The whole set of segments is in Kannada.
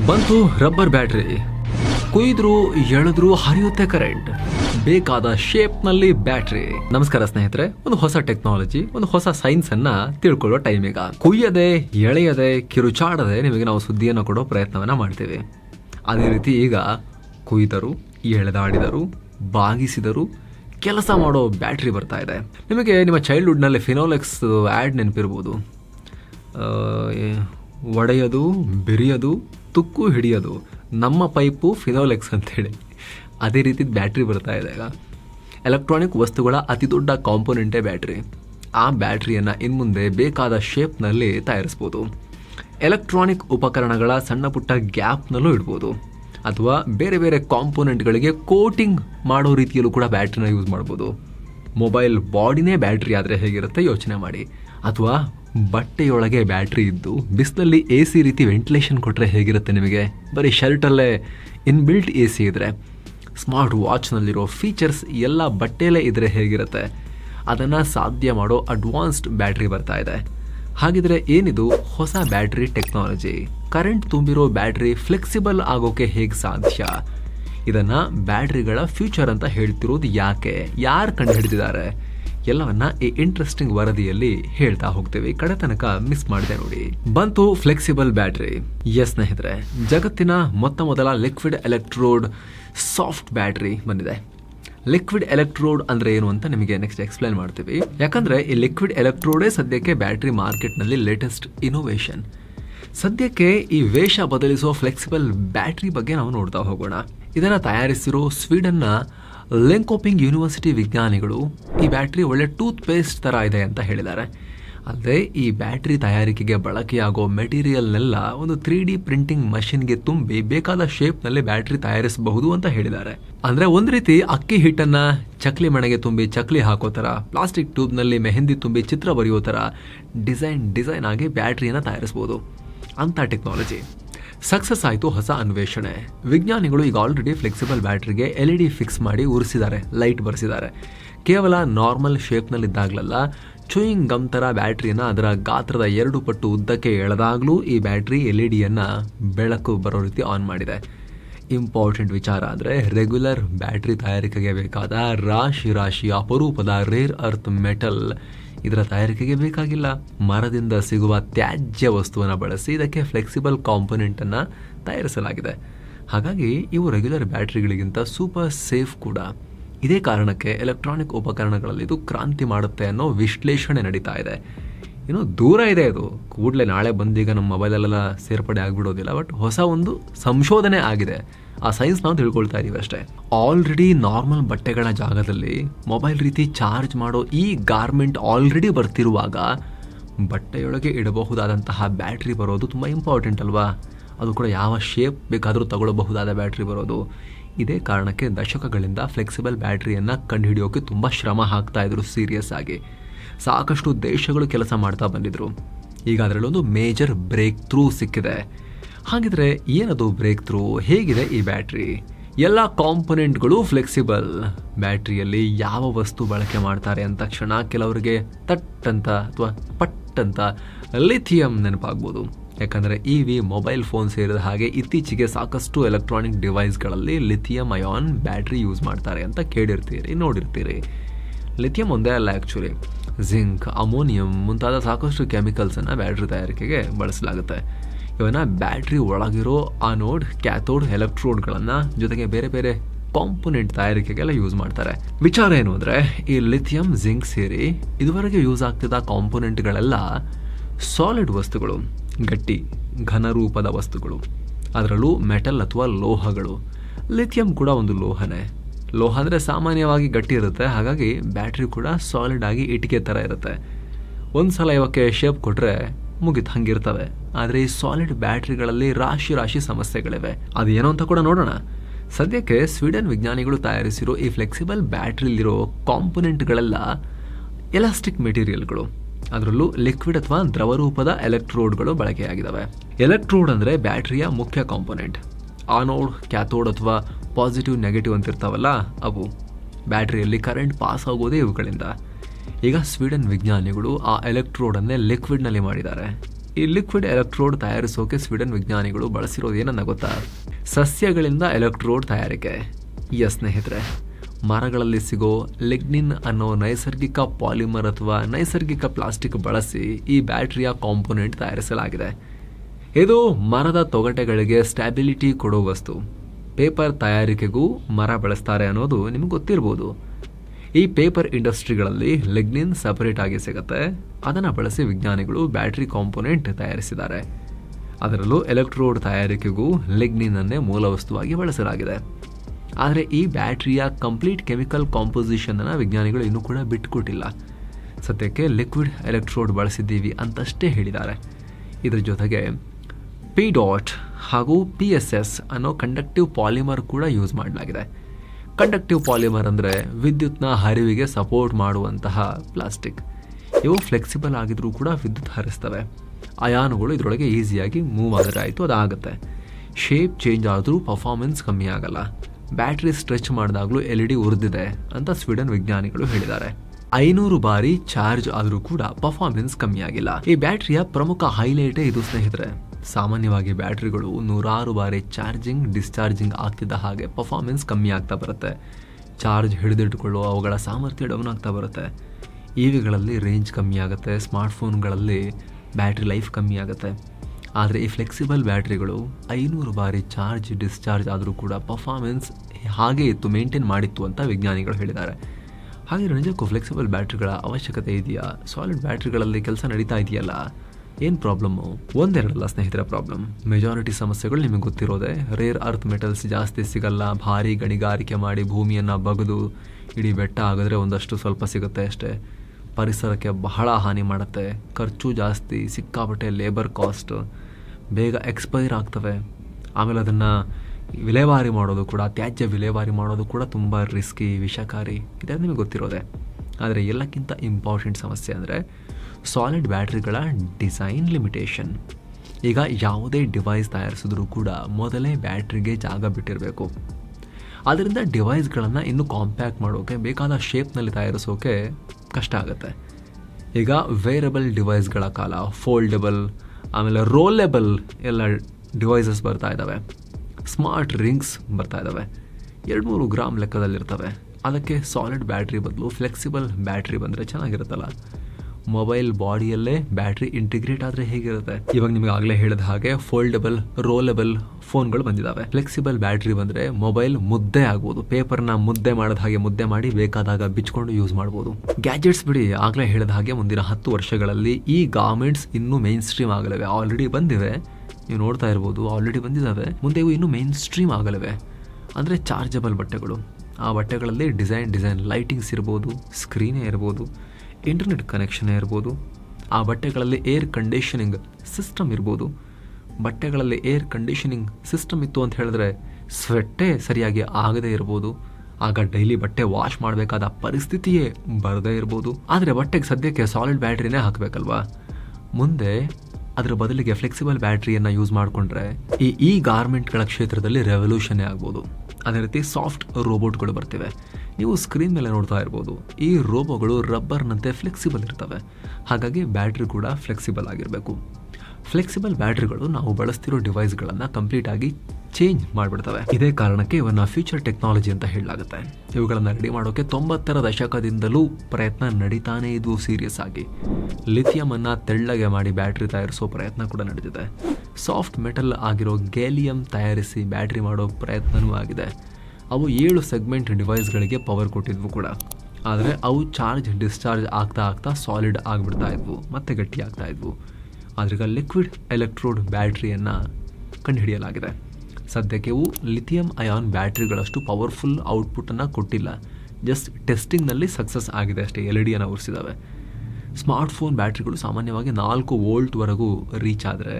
ಬಂತು ರಬ್ಬರ್ ಬ್ಯಾಟ್ರಿ. ಕುಯ್ದ್ರು, ಎಳೆದ್ರು, ಹರಿಯುತ್ತೆ ಕರೆಂಟ್. ಬೇಕಾದ ಶೇಪ್ನಲ್ಲಿ ಬ್ಯಾಟ್ರಿ. ನಮಸ್ಕಾರ ಸ್ನೇಹಿತರೆ, ಒಂದು ಹೊಸ ಟೆಕ್ನಾಲಜಿ, ಒಂದು ಹೊಸ ಸೈನ್ಸ್ ಅನ್ನ ತಿಳ್ಕೊಳ್ಳೋ ಟೈಮ್ ಈಗ. ಕುಯ್ಯದೆ, ಎಳೆಯದೆ, ಕಿರುಚಾಡದೆ ನಿಮಗೆ ನಾವು ಸುದ್ದಿಯನ್ನು ಕೊಡೋ ಪ್ರಯತ್ನವನ್ನ ಮಾಡ್ತೀವಿ. ಅದೇ ರೀತಿ ಈಗ ಕುಯ್ದರು, ಎಳೆದಾಡಿದರು, ಬಾಗಿಸಿದರು, ಕೆಲಸ ಮಾಡೋ ಬ್ಯಾಟ್ರಿ ಬರ್ತಾ ಇದೆ. ನಿಮಗೆ ನಿಮ್ಮ ಚೈಲ್ಡ್ಹುಡ್ನಲ್ಲಿ ಫಿನೋಲೆಕ್ಸ್ ಆ್ಯಡ್ ನೆನಪಿರ್ಬೋದು. ಒಡೆಯೋದು, ಬೆರೆಯೋದು ತುಕ್ಕು ಹಿಡಿಯೋದು ನಮ್ಮ ಪೈಪು ಫಿನೋಲೆಕ್ಸ್ ಅಂತೇಳಿ. ಅದೇ ರೀತಿ ಬ್ಯಾಟ್ರಿ ಬರ್ತಾ ಇದೆ ಎಲೆಕ್ಟ್ರಾನಿಕ್ ವಸ್ತುಗಳ ಅತಿ ದೊಡ್ಡ ಕಾಂಪೊನೆಂಟೇ ಬ್ಯಾಟ್ರಿ. ಆ ಬ್ಯಾಟ್ರಿಯನ್ನು ಇನ್ಮುಂದೆ ಬೇಕಾದ ಶೇಪ್ನಲ್ಲಿ ತಯಾರಿಸ್ಬೋದು. ಎಲೆಕ್ಟ್ರಾನಿಕ್ ಉಪಕರಣಗಳ ಸಣ್ಣ ಪುಟ್ಟ ಗ್ಯಾಪ್ನಲ್ಲೂ ಇಡ್ಬೋದು. ಅಥವಾ ಬೇರೆ ಬೇರೆ ಕಾಂಪೊನೆಂಟ್ಗಳಿಗೆ ಕೋಟಿಂಗ್ ಮಾಡೋ ರೀತಿಯಲ್ಲೂ ಕೂಡ ಬ್ಯಾಟ್ರಿನ ಯೂಸ್ ಮಾಡ್ಬೋದು. ಮೊಬೈಲ್ ಬಾಡಿನೇ ಬ್ಯಾಟ್ರಿ ಆದರೆ ಹೇಗಿರುತ್ತೆ ಯೋಚನೆ ಮಾಡಿ. ಅಥವಾ ಬಟ್ಟೆಯೊಳಗೆ ಬ್ಯಾಟ್ರಿ ಇದ್ದು ಬಿಸಿಲಲ್ಲಿ ಎ ಸಿ ರೀತಿ ವೆಂಟಿಲೇಷನ್ ಕೊಟ್ಟರೆ ಹೇಗಿರುತ್ತೆ ನಿಮಗೆ? ಬರೀ ಶರ್ಟಲ್ಲೇ ಇನ್ಬಿಲ್ಟ್ ಎ ಸಿ ಇದ್ದರೆ ಸ್ಮಾರ್ಟ್ ವಾಚ್ನಲ್ಲಿರೋ ಫೀಚರ್ಸ್ ಎಲ್ಲ ಬಟ್ಟೆಯಲ್ಲೇ ಇದ್ದರೆ ಹೇಗಿರುತ್ತೆ? ಅದನ್ನು ಸಾಧ್ಯ ಮಾಡೋ ಅಡ್ವಾನ್ಸ್ಡ್ ಬ್ಯಾಟ್ರಿ ಬರ್ತಾ ಇದೆ. ಹಾಗಿದ್ರೆ ಏನಿದು? ಹೊಸ ಬ್ಯಾಟ್ರಿ ಟೆಕ್ನಾಲಜಿ. ಕರೆಂಟ್ ತುಂಬಿರೋ ಬ್ಯಾಟ್ರಿ ಫ್ಲೆಕ್ಸಿಬಲ್ ಆಗೋಕೆ ಹೇಗೆ ಸಾಧ್ಯ? ಇದನ್ನು ಬ್ಯಾಟ್ರಿಗಳ ಫ್ಯೂಚರ್ ಅಂತ ಹೇಳ್ತಿರೋದು ಯಾಕೆ? ಯಾರು ಕಂಡು ಹಿಡಿದಿದ್ದಾರೆ ಎಲ್ಲವನ್ನ ಈ ಇಂಟ್ರೆಸ್ಟಿಂಗ್ ವರದಿಯಲ್ಲಿ ಹೇಳ್ತಾ ಹೋಗ್ತೇವೆ. ಕಡೆ ತನಕ ಮಿಸ್ ಮಾಡಿದೆ ನೋಡಿ. ಬಂತು ಫ್ಲೆಕ್ಸಿಬಲ್ ಬ್ಯಾಟ್ರಿ ಎಸ್ ಸ್ನೇಹಿತರೆ, ಜಗತ್ತಿನ ಮೊತ್ತ ಮೊದಲ ಲಿಕ್ವಿಡ್ ಎಲೆಕ್ಟ್ರೋಡ್ ಸಾಫ್ಟ್ ಬ್ಯಾಟ್ರಿ ಬಂದಿದೆ. ಲಿಕ್ವಿಡ್ ಎಲೆಕ್ಟ್ರೋಡ್ ಅಂದ್ರೆ ಏನು ಅಂತ ನಿಮಗೆ ನೆಕ್ಸ್ಟ್ ಎಕ್ಸ್ಪ್ಲೈನ್ ಮಾಡ್ತೀವಿ. ಯಾಕಂದ್ರೆ ಈ ಲಿಕ್ವಿಡ್ ಎಲೆಕ್ಟ್ರೋಡೇ ಸದ್ಯಕ್ಕೆ ಬ್ಯಾಟ್ರಿ ಮಾರ್ಕೆಟ್ನಲ್ಲಿ ಲೇಟೆಸ್ಟ್ ಇನೋವೇಷನ್ ಸದ್ಯಕ್ಕೆ ಈ ವೇಷ ಬದಲಿಸುವ ಫ್ಲೆಕ್ಸಿಬಲ್ ಬ್ಯಾಟ್ರಿ ಬಗ್ಗೆ ನಾವು ನೋಡ್ತಾ ಹೋಗೋಣ. ಇದನ್ನ ತಯಾರಿಸಿರೋ ಸ್ವೀಡನ್ನ ಲೆಂಕೋಪಿಂಗ್ ಯೂನಿವರ್ಸಿಟಿ ವಿಜ್ಞಾನಿಗಳು ಈ ಬ್ಯಾಟ್ರಿ ಒಳ್ಳೆ ಟೂತ್ ಪೇಸ್ಟ್ ಥರ ಇದೆ ಅಂತ ಹೇಳಿದ್ದಾರೆ. ಅಲ್ಲದೆ ಈ ಬ್ಯಾಟ್ರಿ ತಯಾರಿಕೆಗೆ ಬಳಕೆಯಾಗೋ ಮೆಟೀರಿಯಲ್ನೆಲ್ಲ ಒಂದು ತ್ರೀ ಡಿ ಪ್ರಿಂಟಿಂಗ್ ಮಷಿನ್ಗೆ ತುಂಬಿ ಬೇಕಾದ ಶೇಪ್ನಲ್ಲಿ ಬ್ಯಾಟ್ರಿ ತಯಾರಿಸಬಹುದು ಅಂತ ಹೇಳಿದ್ದಾರೆ. ಅಂದರೆ ಒಂದು ರೀತಿ ಅಕ್ಕಿ ಹಿಟ್ಟನ್ನು ಚಕ್ಲಿ ಮಣೆಗೆ ತುಂಬಿ ಚಕ್ಲಿ ಹಾಕೋ ಥರ ಪ್ಲಾಸ್ಟಿಕ್ ಟ್ಯೂಬ್ನಲ್ಲಿ ಮೆಹಂದಿ ತುಂಬಿ ಚಿತ್ರ ಬರೆಯೋ ಥರ ಡಿಸೈನ್ ಡಿಸೈನ್ ಆಗಿ ಬ್ಯಾಟ್ರಿಯನ್ನು ತಯಾರಿಸ್ಬೋದು ಅಂಥ ಟೆಕ್ನಾಲಜಿ. ಸಕ್ಸಸ್ ಆಯಿತು ಹೊಸ ಅನ್ವೇಷಣೆ. ವಿಜ್ಞಾನಿಗಳು ಈಗ ಆಲ್ರೆಡಿ ಫ್ಲೆಕ್ಸಿಬಲ್ ಬ್ಯಾಟ್ರಿಗೆ ಎಲ್ ಇ ಡಿ ಫಿಕ್ಸ್ ಮಾಡಿ ಉರಿಸಿದ್ದಾರೆ ಲೈಟ್ ಬರ್ಸಿದ್ದಾರೆ. ಕೇವಲ ನಾರ್ಮಲ್ ಶೇಪ್ನಲ್ಲಿದ್ದಾಗಲೆಲ್ಲ ಚೂಯಿಂಗ್ ಗಮ್ ಥರ ಬ್ಯಾಟ್ರಿಯನ್ನು ಅದರ ಗಾತ್ರದ ಎರಡು ಪಟ್ಟು ಉದ್ದಕ್ಕೆ ಎಳೆದಾಗಲೂ ಈ ಬ್ಯಾಟ್ರಿ ಎಲ್ ಇ ಡಿಯನ್ನು ಬೆಳಕು ಬರೋ ರೀತಿ ಆನ್ ಮಾಡಿದೆ. ಇಂಪಾರ್ಟೆಂಟ್ ವಿಚಾರ ಅಂದರೆ ರೆಗ್ಯುಲರ್ ಬ್ಯಾಟ್ರಿ ತಯಾರಿಕೆಗೆ ಬೇಕಾದ ರಾಶಿ ರಾಶಿ ಅಪರೂಪದ ರೇರ್ ಅರ್ತ್ ಮೆಟಲ್ ಇದರ ತಯಾರಿಕೆಗೆ ಬೇಕಾಗಿಲ್ಲ. ಮರದಿಂದ ಸಿಗುವ ತ್ಯಾಜ್ಯ ವಸ್ತುವನ್ನು ಬಳಸಿ ಇದಕ್ಕೆ ಫ್ಲೆಕ್ಸಿಬಲ್ ಕಾಂಪೊನೆಂಟನ್ನು ತಯಾರಿಸಲಾಗಿದೆ. ಹಾಗಾಗಿ ಇವು ರೆಗ್ಯುಲರ್ ಬ್ಯಾಟ್ರಿಗಳಿಗಿಂತ ಸೂಪರ್ ಸೇಫ್ ಕೂಡ. ಇದೇ ಕಾರಣಕ್ಕೆ ಎಲೆಕ್ಟ್ರಾನಿಕ್ ಉಪಕರಣಗಳಲ್ಲಿ ಇದು ಕ್ರಾಂತಿ ಮಾಡುತ್ತೆ ಅನ್ನೋ ವಿಶ್ಲೇಷಣೆ ನಡೀತಾ ಇದೆ. ಇನ್ನು ದೂರ ಇದೆ ಅದು. ಕೂಡಲೇ ನಾಳೆ ಬಂದೀಗ ನಮ್ಮ ಮೊಬೈಲಲ್ಲೆಲ್ಲ ಸೇರ್ಪಡೆ ಆಗಿಬಿಡೋದಿಲ್ಲ ಬಟ್ ಹೊಸ ಒಂದು ಸಂಶೋಧನೆ ಆಗಿದೆ. ಆ ಸೈನ್ಸ್ ನಾವು ತಿಳ್ಕೊಳ್ತಾ ಇದ್ದೀವಿ ಅಷ್ಟೇ. ಆಲ್ರೆಡಿ ನಾರ್ಮಲ್ ಬಟ್ಟೆಗಳ ಜಾಗದಲ್ಲಿ ಮೊಬೈಲ್ ರೀತಿ ಚಾರ್ಜ್ ಮಾಡೋ ಈ ಗಾರ್ಮೆಂಟ್ ಆಲ್ರೆಡಿ ಬರ್ತಿರುವಾಗ ಬಟ್ಟೆಯೊಳಗೆ ಇಡಬಹುದಾದಂತಹ ಬ್ಯಾಟ್ರಿ ಬರೋದು ತುಂಬ ಇಂಪಾರ್ಟೆಂಟ್ ಅಲ್ವಾ? ಅದು ಕೂಡ ಯಾವ ಶೇಪ್ ಬೇಕಾದರೂ ತಗೊಳ್ಳಬಹುದಾದ ಬ್ಯಾಟ್ರಿ ಬರೋದು. ಇದೇ ಕಾರಣಕ್ಕೆ ದಶಕಗಳಿಂದ ಫ್ಲೆಕ್ಸಿಬಲ್ ಬ್ಯಾಟ್ರಿಯನ್ನು ಕಂಡುಹಿಡಿಯೋಕೆ ತುಂಬ ಶ್ರಮ ಹಾಕ್ತಾ ಇದ್ರು ಸೀರಿಯಸ್ ಆಗಿ. ಸಾಕಷ್ಟು ದೇಶಗಳು ಕೆಲಸ ಮಾಡ್ತಾ ಬಂದಿದ್ರು. ಈಗ ಅದರಲ್ಲೊಂದು ಮೇಜರ್ ಬ್ರೇಕ್ ಥ್ರೂ ಸಿಕ್ಕಿದೆ. ಹಾಗಿದ್ರೆ ಏನದು ಬ್ರೇಕ್ ಥ್ರೂ ಹೇಗಿದೆ ಈ ಬ್ಯಾಟ್ರಿ? ಎಲ್ಲ ಕಾಂಪೊನೆಂಟ್ಗಳು ಫ್ಲೆಕ್ಸಿಬಲ್ ಬ್ಯಾಟ್ರಿಯಲ್ಲಿ ಯಾವ ವಸ್ತು ಬಳಕೆ ಮಾಡ್ತಾರೆ ಅಂತ ತಕ್ಷಣ ಕೆಲವರಿಗೆ ತಟ್ ಅಂತ ಅಥವಾ ಪಟ್ ಅಂತ ಲಿಥಿಯಂ ನೆನಪಾಗ್ಬೋದು. ಯಾಕಂದರೆ ಇ ವಿ ಮೊಬೈಲ್ ಫೋನ್ ಸೇರಿದ ಹಾಗೆ ಇತ್ತೀಚೆಗೆ ಸಾಕಷ್ಟು ಎಲೆಕ್ಟ್ರಾನಿಕ್ ಡಿವೈಸ್ಗಳಲ್ಲಿ ಲಿಥಿಯಂ ಅಯಾನ್ ಬ್ಯಾಟ್ರಿ ಯೂಸ್ ಮಾಡ್ತಾರೆ ಅಂತ ಕೇಳಿರ್ತೀರಿ, ನೋಡಿರ್ತೀರಿ. ಲಿಥಿಯಂ ಒಂದೇ ಅಲ್ಲ ಆ್ಯಕ್ಚುಲಿ ಜಿಂಕ್, ಅಮೋನಿಯಂ ಮುಂತಾದ ಸಾಕಷ್ಟು ಕೆಮಿಕಲ್ಸನ್ನು ಬ್ಯಾಟ್ರಿ ತಯಾರಿಕೆಗೆ ಬಳಸಲಾಗುತ್ತೆ. ಇವನ್ನ ಬ್ಯಾಟ್ರಿ ಒಳಗಿರೋ ಆನೋಡ್, ಕ್ಯಾಥೋಡ್, ಎಲೆಕ್ಟ್ರೋಡ್ಗಳನ್ನು ಜೊತೆಗೆ ಬೇರೆ ಬೇರೆ ಕಾಂಪೊನೆಂಟ್ ತಯಾರಿಕೆಗೆಲ್ಲ ಯೂಸ್ ಮಾಡ್ತಾರೆ. ವಿಚಾರ ಏನು ಅಂದರೆ, ಈ ಲಿಥಿಯಂ, ಜಿಂಕ್ ಸೇರಿ ಇದುವರೆಗೆ ಯೂಸ್ ಆಗ್ತಿದ್ದ ಕಾಂಪೊನೆಂಟ್ಗಳೆಲ್ಲ ಸಾಲಿಡ್ ವಸ್ತುಗಳು, ಗಟ್ಟಿ ಘನರೂಪದ ವಸ್ತುಗಳು. ಅದರಲ್ಲೂ ಮೆಟಲ್ ಅಥವಾ ಲೋಹಗಳು. ಲಿಥಿಯಂ ಕೂಡ ಒಂದು ಲೋಹನೇ. ಲೋಹ ಅಂದರೆ ಸಾಮಾನ್ಯವಾಗಿ ಗಟ್ಟಿ ಇರುತ್ತೆ. ಹಾಗಾಗಿ ಬ್ಯಾಟ್ರಿ ಕೂಡ ಸಾಲಿಡ್ ಆಗಿ ಇಟ್ಟಿಗೆ ಥರ ಇರುತ್ತೆ. ಒಂದು ಸಲ ಇವಕ್ಕೆ ಶೇಪ್ ಕೊಟ್ಟರೆ ಮುಗಿತು ಹಂಗಿರ್ತವೆ ಆದರೆ ಈ ಸಾಲಿಡ್ ಬ್ಯಾಟ್ರಿಗಳಲ್ಲಿ ರಾಶಿ ರಾಶಿ ಸಮಸ್ಯೆಗಳಿವೆ. ಅದೇನೋ ಅಂತ ಕೂಡ ನೋಡೋಣ. ಸದ್ಯಕ್ಕೆ ಸ್ವೀಡನ್ ವಿಜ್ಞಾನಿಗಳು ತಯಾರಿಸಿರೋ ಈ ಫ್ಲೆಕ್ಸಿಬಲ್ ಬ್ಯಾಟ್ರಿಲಿರೋ ಕಾಂಪೊನೆಂಟ್ಗಳೆಲ್ಲ ಎಲಾಸ್ಟಿಕ್ ಮೆಟೀರಿಯಲ್ಗಳು ಅದರಲ್ಲೂ ಲಿಕ್ವಿಡ್ ಅಥವಾ ದ್ರವರೂಪದ ಎಲೆಕ್ಟ್ರೋಡ್ಗಳು ಬಳಕೆಯಾಗಿದ್ದಾವೆ ಎಲೆಕ್ಟ್ರೋಡ್ ಅಂದರೆ ಬ್ಯಾಟ್ರಿಯ ಮುಖ್ಯ ಕಾಂಪೊನೆಂಟ್ ಆನೋಡ್ ಕ್ಯಾಥೋಡ್ ಅಥವಾ ಪಾಸಿಟಿವ್ ನೆಗೆಟಿವ್ ಅಂತಿರ್ತಾವಲ್ಲ, ಅವು ಬ್ಯಾಟ್ರಿಯಲ್ಲಿ ಕರೆಂಟ್ ಪಾಸ್ ಆಗೋದೇ ಇವುಗಳಿಂದ. ಈಗ ಸ್ವೀಡನ್ ವಿಜ್ಞಾನಿಗಳು ಆ ಎಲೆಕ್ಟ್ರೋಡನ್ನೇ ಲಿಕ್ವಿಡ್ನಲ್ಲಿ ಮಾಡಿದ್ದಾರೆ. ಈ ಲಿಕ್ವಿಡ್ ಎಲೆಕ್ಟ್ರೋಡ್ ತಯಾರಿಸೋಕೆ ಸ್ವೀಡನ್ ವಿಜ್ಞಾನಿಗಳು ಬಳಸಿರೋದು ಏನನ್ನ ಗೊತ್ತಾ? ಸಸ್ಯಗಳಿಂದ ಎಲೆಕ್ಟ್ರೋಡ್ ತಯಾರಿಕೆ. ಯ ಸ್ನೇಹಿತರೆ, ಮರಗಳಲ್ಲಿ ಸಿಗೋ ಲಿಗ್ನಿನ್ ಅನ್ನೋ ನೈಸರ್ಗಿಕ ಪಾಲಿಮರ್ ಅಥವಾ ನೈಸರ್ಗಿಕ ಪ್ಲಾಸ್ಟಿಕ್ ಬಳಸಿ ಈ ಬ್ಯಾಟ್ರಿಯ ಕಾಂಪೊನೆಂಟ್ ತಯಾರಿಸಲಾಗಿದೆ. ಇದು ಮರದ ತೊಗಟೆಗಳಿಗೆ ಸ್ಟ್ಯಾಬಿಲಿಟಿ ಕೊಡೋ ವಸ್ತು. ಪೇಪರ್ ತಯಾರಿಕೆಗೂ ಮರ ಬಳಸ್ತಾರೆ ಅನ್ನೋದು ನಿಮ್ಗೆ ಗೊತ್ತಿರ್ಬೋದು. ಈ ಪೇಪರ್ ಇಂಡಸ್ಟ್ರಿಗಳಲ್ಲಿ ಲೆಗ್ನಿನ್ ಸಪರೇಟ್ ಆಗಿ ಸಿಗುತ್ತೆ. ಅದನ್ನು ಬಳಸಿ ವಿಜ್ಞಾನಿಗಳು ಬ್ಯಾಟ್ರಿ ಕಾಂಪೊನೆಂಟ್ ತಯಾರಿಸಿದ್ದಾರೆ. ಅದರಲ್ಲೂ ಎಲೆಕ್ಟ್ರೋಡ್ ತಯಾರಿಕೆಗೂ ಲೆಗ್ನಿನನ್ನೇ ಮೂಲ ವಸ್ತುವಾಗಿ ಬಳಸಲಾಗಿದೆ. ಆದರೆ ಈ ಬ್ಯಾಟ್ರಿಯ ಕಂಪ್ಲೀಟ್ ಕೆಮಿಕಲ್ ಕಾಂಪೋಸಿಷನನ್ನು ವಿಜ್ಞಾನಿಗಳು ಇನ್ನೂ ಕೂಡ ಬಿಟ್ಟುಕೊಟ್ಟಿಲ್ಲ ಸದ್ಯಕ್ಕೆ ಲಿಕ್ವಿಡ್ ಎಲೆಕ್ಟ್ರೋಡ್ ಬಳಸಿದ್ದೀವಿ ಅಂತಷ್ಟೇ ಹೇಳಿದ್ದಾರೆ. ಇದರ ಜೊತೆಗೆ ಪಿ ಡಾಟ್ ಹಾಗೂ ಪಿ ಎಸ್ ಎಸ್ ಅನ್ನೋ ಕಂಡಕ್ಟಿವ್ ಪಾಲಿಮರ್ ಕೂಡ ಯೂಸ್ ಮಾಡಲಾಗಿದೆ. ಕಂಡಕ್ಟಿವ್ ಪಾಲಿಮರ್ ಅಂದರೆ ವಿದ್ಯುತ್ನ ಹರಿವಿಗೆ ಸಪೋರ್ಟ್ ಮಾಡುವಂತಹ ಪ್ಲಾಸ್ಟಿಕ್ ಇವು ಫ್ಲೆಕ್ಸಿಬಲ್ ಆಗಿದ್ರೂ ಕೂಡ ವಿದ್ಯುತ್ ಹರಿಸ್ತವೆ. ಅಯಾನುಗಳು ಇದರೊಳಗೆ ಈಸಿಯಾಗಿ ಮೂವ್ ಆದರೆ ಆಯಿತು, ಅದಾಗುತ್ತೆ. ಶೇಪ್ ಚೇಂಜ್ ಆದರೂ ಪರ್ಫಾರ್ಮೆನ್ಸ್ ಕಮ್ಮಿ ಆಗಲ್ಲ. ಬ್ಯಾಟ್ರಿ ಸ್ಟ್ರೆಚ್ ಮಾಡಿದಾಗಲೂ ಎಲ್ ಇ ಡಿ ಉರಿದಿದೆ ಅಂತ ಸ್ವೀಡನ್ ವಿಜ್ಞಾನಿಗಳು ಹೇಳಿದ್ದಾರೆ. ಐನೂರು ಬಾರಿ ಚಾರ್ಜ್ ಆದರೂ ಕೂಡ ಪರ್ಫಾರ್ಮೆನ್ಸ್ ಕಮ್ಮಿ ಆಗಿಲ್ಲ. ಈ ಬ್ಯಾಟ್ರಿಯ ಪ್ರಮುಖ ಹೈಲೈಟೇ ಇದು ಸ್ನೇಹಿತರೆ. ಸಾಮಾನ್ಯವಾಗಿ ಬ್ಯಾಟ್ರಿಗಳು ನೂರಾರು ಬಾರಿ ಚಾರ್ಜಿಂಗ್, ಡಿಸ್ಚಾರ್ಜಿಂಗ್ ಆಗ್ತಿದ್ದ ಹಾಗೆ ಪರ್ಫಾರ್ಮೆನ್ಸ್ ಕಮ್ಮಿ ಆಗ್ತಾ ಬರುತ್ತೆ. ಚಾರ್ಜ್ ಹಿಡಿದಿಟ್ಟುಕೊಳ್ಳುವ ಅವುಗಳ ಸಾಮರ್ಥ್ಯ ಡೌನ್ ಆಗ್ತಾ ಬರುತ್ತೆ. ಇವಿಗಳಲ್ಲಿ ರೇಂಜ್ ಕಮ್ಮಿ ಆಗುತ್ತೆ ಸ್ಮಾರ್ಟ್ಫೋನ್ಗಳಲ್ಲಿ ಬ್ಯಾಟ್ರಿ ಲೈಫ್ ಕಮ್ಮಿ ಆಗುತ್ತೆ. ಆದರೆ ಈ ಫ್ಲೆಕ್ಸಿಬಲ್ ಬ್ಯಾಟ್ರಿಗಳು ಐನೂರು ಬಾರಿ ಚಾರ್ಜ್, ಡಿಸ್ಚಾರ್ಜ್ ಆದರೂ ಕೂಡ ಪರ್ಫಾರ್ಮೆನ್ಸ್ ಹಾಗೇ ಇತ್ತು ಮೇಂಟೈನ್ ಮಾಡಿತ್ತು ಅಂತ ವಿಜ್ಞಾನಿಗಳು ಹೇಳಿದ್ದಾರೆ. ಹಾಗೆ ನಿಜಕ್ಕೂ ಫ್ಲೆಕ್ಸಿಬಲ್ ಬ್ಯಾಟ್ರಿಗಳ ಅವಶ್ಯಕತೆ ಇದೆಯಾ? ಸಾಲಿಡ್ ಬ್ಯಾಟ್ರಿಗಳಲ್ಲಿ ಕೆಲಸ ನಡೀತಾ ಇದೆಯಲ್ಲ? ಏನು ಪ್ರಾಬ್ಲಮ್ಮು ಒಂದೆರಡಲ್ಲ ಸ್ನೇಹಿತರ ಪ್ರಾಬ್ಲಮ್ ಮೆಜಾರಿಟಿ ಸಮಸ್ಯೆಗಳು ನಿಮಗೆ ಗೊತ್ತಿರೋದೆ. ರೇರ್ ಅರ್ತ್ ಮೆಟಲ್ಸ್ ಜಾಸ್ತಿ ಸಿಗಲ್ಲ. ಭಾರಿ ಗಣಿಗಾರಿಕೆ ಮಾಡಿ ಭೂಮಿಯನ್ನು ಬಗೆದು ಇಡೀ ಬೆಟ್ಟ ಆಗಿದ್ರೆ ಒಂದಷ್ಟು ಸ್ವಲ್ಪ ಸಿಗುತ್ತೆ ಅಷ್ಟೇ. ಪರಿಸರಕ್ಕೆ ಬಹಳ ಹಾನಿ ಮಾಡುತ್ತೆ. ಖರ್ಚು ಜಾಸ್ತಿ, ಸಿಕ್ಕಾಪಟ್ಟೆ ಲೇಬರ್ ಕಾಸ್ಟ್ ಬೇಗ ಎಕ್ಸ್ಪೈರ್ ಆಗ್ತವೆ. ಆಮೇಲೆ ಅದನ್ನು ವಿಲೇವಾರಿ ಮಾಡೋದು ಕೂಡ, ತ್ಯಾಜ್ಯ ವಿಲೇವಾರಿ ಮಾಡೋದು ಕೂಡ ತುಂಬ ರಿಸ್ಕಿ ವಿಷಕಾರಿ. ಇದೆ ನಿಮಗೆ ಗೊತ್ತಿರೋದೆ. ಆದರೆ ಎಲ್ಲಕ್ಕಿಂತ ಇಂಪಾರ್ಟೆಂಟ್ ಸಮಸ್ಯೆ ಅಂದರೆ ಸಾಲಿಡ್ ಬ್ಯಾಟ್ರಿಗಳ ಡಿಸೈನ್ ಲಿಮಿಟೇಷನ್ ಈಗ ಯಾವುದೇ ಡಿವೈಸ್ ತಯಾರಿಸಿದ್ರೂ ಕೂಡ ಮೊದಲೇ ಬ್ಯಾಟ್ರಿಗೆ ಜಾಗ ಬಿಟ್ಟಿರಬೇಕು. ಆದ್ದರಿಂದ ಡಿವೈಸ್ಗಳನ್ನು ಇನ್ನೂ ಕಾಂಪ್ಯಾಕ್ಟ್ ಮಾಡೋಕೆ, ಬೇಕಾದ ಶೇಪ್ನಲ್ಲಿ ತಯಾರಿಸೋಕೆ ಕಷ್ಟ ಆಗುತ್ತೆ. ಈಗ ವೇರಬಲ್ ಡಿವೈಸ್ಗಳ ಕಾಲ ಫೋಲ್ಡಬಲ್ ಆಮೇಲೆ ರೋಲೆಬಲ್ ಎಲ್ಲ ಡಿವೈಸಸ್ ಬರ್ತಾ ಇದ್ದಾವೆ ಸ್ಮಾರ್ಟ್ ರಿಂಗ್ಸ್ ಬರ್ತಾ ಇದ್ದಾವೆ ಎರಡು ಮೂರು ಗ್ರಾಮ್ ಲೆಕ್ಕದಲ್ಲಿರ್ತವೆ. ಅದಕ್ಕೆ ಸಾಲಿಡ್ ಬ್ಯಾಟ್ರಿ ಬದಲು ಫ್ಲೆಕ್ಸಿಬಲ್ ಬ್ಯಾಟ್ರಿ ಬಂದರೆ ಚೆನ್ನಾಗಿರುತ್ತಲ್ಲ. ಮೊಬೈಲ್ ಬಾಡಿಯಲ್ಲೇ ಬ್ಯಾಟ್ರಿ ಇಂಟಿಗ್ರೇಟ್ ಆದರೆ ಹೇಗಿರುತ್ತೆ? ಇವಾಗ ನಿಮಗೆ ಆಗಲೇ ಹೇಳಿದ ಹಾಗೆ ಫೋಲ್ಡಬಲ್ ರೋಲೆಬಲ್ ಫೋನ್ಗಳು ಬಂದಿದ್ದಾವೆ ಫ್ಲೆಕ್ಸಿಬಲ್ ಬ್ಯಾಟ್ರಿ ಬಂದರೆ ಮೊಬೈಲ್ ಮುದ್ದೆ ಆಗ್ಬೋದು. ಪೇಪರ್ನ ಮುದ್ದೆ ಮಾಡಿದ ಹಾಗೆ ಮುದ್ದೆ ಮಾಡಿ ಬೇಕಾದಾಗ ಬಿಚ್ಕೊಂಡು ಯೂಸ್ ಮಾಡ್ಬೋದು. ಗ್ಯಾಜೆಟ್ಸ್ ಬಿಡಿ, ಆಗಲೇ ಹೇಳಿದ ಹಾಗೆ ಮುಂದಿನ ಹತ್ತು ವರ್ಷಗಳಲ್ಲಿ ಈ ಗಾರ್ಮೆಂಟ್ಸ್ ಇನ್ನೂ ಮೇನ್ ಸ್ಟ್ರೀಮ್ ಆಗಲಿವೆ. ಆಲ್ರೆಡಿ ಬಂದಿವೆ. ನೀವು ನೋಡ್ತಾ ಇರ್ಬೋದು ಆಲ್ರೆಡಿ ಬಂದಿದ್ದಾವೆ ಮುಂದೆ ಇವು ಇನ್ನೂ ಮೇನ್ ಸ್ಟ್ರೀಮ್ ಆಗಲಿವೆ. ಅಂದರೆ ಚಾರ್ಜಬಲ್ ಬಟ್ಟೆಗಳು. ಆ ಬಟ್ಟೆಗಳಲ್ಲಿ ಡಿಸೈನ್ ಡಿಸೈನ್ ಲೈಟಿಂಗ್ಸ್ ಇರ್ಬೋದು ಸ್ಕ್ರೀನೇ ಇರ್ಬೋದು ಇಂಟರ್ನೆಟ್ ಕನೆಕ್ಷನ್ ಇರ್ಬೋದು, ಆ ಬಟ್ಟೆಗಳಲ್ಲಿ ಏರ್ ಕಂಡೀಷನಿಂಗ್ ಸಿಸ್ಟಮ್ ಇರ್ಬೋದು. ಬಟ್ಟೆಗಳಲ್ಲಿ ಏರ್ ಕಂಡೀಷನಿಂಗ್ ಸಿಸ್ಟಮ್ ಇತ್ತು ಅಂತ ಹೇಳಿದ್ರೆ ಸ್ವೆಟ್ಟೇ ಸರಿಯಾಗಿ ಆಗದೇ ಇರ್ಬೋದು. ಆಗ ಡೈಲಿ ಬಟ್ಟೆ ವಾಶ್ ಮಾಡಬೇಕಾದ ಪರಿಸ್ಥಿತಿಯೇ ಬರದೇ ಇರ್ಬೋದು. ಆದರೆ ಬಟ್ಟೆಗೆ ಸದ್ಯಕ್ಕೆ ಸಾಲಿಡ್ ಬ್ಯಾಟ್ರಿನೇ ಹಾಕಬೇಕಲ್ವಾ? ಮುಂದೆ ಅದರ ಬದಲಿಗೆ ಫ್ಲೆಕ್ಸಿಬಲ್ ಬ್ಯಾಟ್ರಿಯನ್ನು ಯೂಸ್ ಮಾಡಿಕೊಂಡ್ರೆ ಈ ಈ ಗಾರ್ಮೆಂಟ್ಗಳ ಕ್ಷೇತ್ರದಲ್ಲಿ ರೆವಲ್ಯೂಷನ್ನೇ ಆಗ್ಬೋದು. ಅದೇ ರೀತಿ ಸಾಫ್ಟ್ ರೋಬೋಟ್ಗಳು ಬರ್ತಿವೆ. ನೀವು ಸ್ಕ್ರೀನ್ ಮೇಲೆ ನೋಡ್ತಾ ಇರ್ಬೋದು, ಈ ರೋಬೋಗಳು ರಬ್ಬರ್ನಂತೆ ಫ್ಲೆಕ್ಸಿಬಲ್ ಇರ್ತವೆ. ಹಾಗಾಗಿ ಬ್ಯಾಟ್ರಿ ಕೂಡ ಫ್ಲೆಕ್ಸಿಬಲ್ ಆಗಿರಬೇಕು. ಫ್ಲೆಕ್ಸಿಬಲ್ ಬ್ಯಾಟ್ರಿಗಳು ನಾವು ಬಳಸ್ತಿರೋ ಡಿವೈಸ್ಗಳನ್ನು ಕಂಪ್ಲೀಟ್ ಆಗಿ ಚೇಂಜ್ ಮಾಡಿಬಿಡ್ತವೆ. ಇದೇ ಕಾರಣಕ್ಕೆ ಇವನ್ನ ಫ್ಯೂಚರ್ ಟೆಕ್ನಾಲಜಿ ಅಂತ ಹೇಳಲಾಗುತ್ತೆ. ಇವುಗಳನ್ನು ರೆಡಿ ಮಾಡೋಕೆ ತೊಂಬತ್ತರ ದಶಕದಿಂದಲೂ ಪ್ರಯತ್ನ ನಡೀತಾನೆ ಇದ್ವು ಸೀರಿಯಸ್ ಆಗಿ. ಲಿಥಿಯಂ ಅನ್ನ ತೆಳ್ಳಗೆ ಮಾಡಿ ಬ್ಯಾಟ್ರಿ ತಯಾರಿಸೋ ಪ್ರಯತ್ನ ಕೂಡ ನಡೆದಿದೆ. ಸಾಫ್ಟ್ ಮೆಟಲ್ ಆಗಿರೋ ಗ್ಯಾಲಿಯಂ ತಯಾರಿಸಿ ಬ್ಯಾಟ್ರಿ ಮಾಡೋ ಪ್ರಯತ್ನವೂ ಆಗಿದೆ. ಅವು ಏಳು ಸೆಗ್ಮೆಂಟ್ ಡಿವೈಸ್ಗಳಿಗೆ ಪವರ್ ಕೊಟ್ಟಿದ್ವು ಕೂಡ. ಆದರೆ ಅವು ಚಾರ್ಜ್ ಡಿಸ್ಚಾರ್ಜ್ ಆಗ್ತಾ ಆಗ್ತಾ ಸಾಲಿಡ್ ಆಗಿಬಿಡ್ತಾ ಇದ್ವು, ಮತ್ತೆ ಗಟ್ಟಿ ಆಗ್ತಾ ಇದ್ವು. ಆದ್ರೀಗ ಲಿಕ್ವಿಡ್ ಎಲೆಕ್ಟ್ರೋಡ್ ಬ್ಯಾಟ್ರಿಯನ್ನು ಕಂಡುಹಿಡಿಯಲಾಗಿದೆ. ಸದ್ಯಕ್ಕೆ ಲಿಥಿಯಂ ಅಯಾನ್ ಬ್ಯಾಟ್ರಿಗಳಷ್ಟು ಪವರ್ಫುಲ್ ಔಟ್ಪುಟನ್ನು ಕೊಟ್ಟಿಲ್ಲ. ಜಸ್ಟ್ ಟೆಸ್ಟಿಂಗ್ನಲ್ಲಿ ಸಕ್ಸಸ್ ಆಗಿದೆ ಅಷ್ಟೇ, ಎಲ್ ಇ ಡಿಯನ್ನು ಉರಿಸಿದ್ದಾವೆ ಸ್ಮಾರ್ಟ್ಫೋನ್ ಬ್ಯಾಟ್ರಿಗಳು ಸಾಮಾನ್ಯವಾಗಿ ನಾಲ್ಕು ವೋಲ್ಟ್ವರೆಗೂ ರೀಚ್ ಆದರೆ,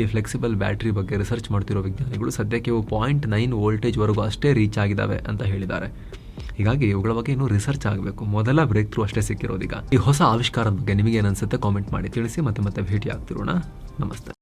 ಈ ಫ್ಲೆಕ್ಸಿಬಲ್ ಬ್ಯಾಟ್ರಿ ಬಗ್ಗೆ ರಿಸರ್ಚ್ ಮಾಡ್ತಿರೋ ವಿಜ್ಞಾನಿಗಳು ಸದ್ಯಕ್ಕೆ ಇವು ಪಾಯಿಂಟ್ ನೈನ್ ವೋಲ್ಟೇಜ್ವರೆಗೂ ಅಷ್ಟೇ ರೀಚ್ ಆಗಿದ್ದಾವೆ ಅಂತ ಹೇಳಿದ್ದಾರೆ. ಹೀಗಾಗಿ ಇವುಗಳ ಬಗ್ಗೆ ಇನ್ನೂ ರಿಸರ್ಚ್ ಆಗಬೇಕು. ಮೊದಲ ಬ್ರೇಕ್ ಥ್ರೂ ಅಷ್ಟೇ ಸಿಕ್ಕಿರೋದೀಗ. ಈ ಹೊಸ ಆವಿಷ್ಕಾರದ ಬಗ್ಗೆ ನಿಮಗೆ ಅನ್ಸುತ್ತೆ ಕಾಮೆಂಟ್ ಮಾಡಿ ತಿಳಿಸಿ, ಮತ್ತೆ ಮತ್ತೆ ಭೇಟಿ ಆಗ್ತಿರೋಣ ನಮಸ್ತೆ.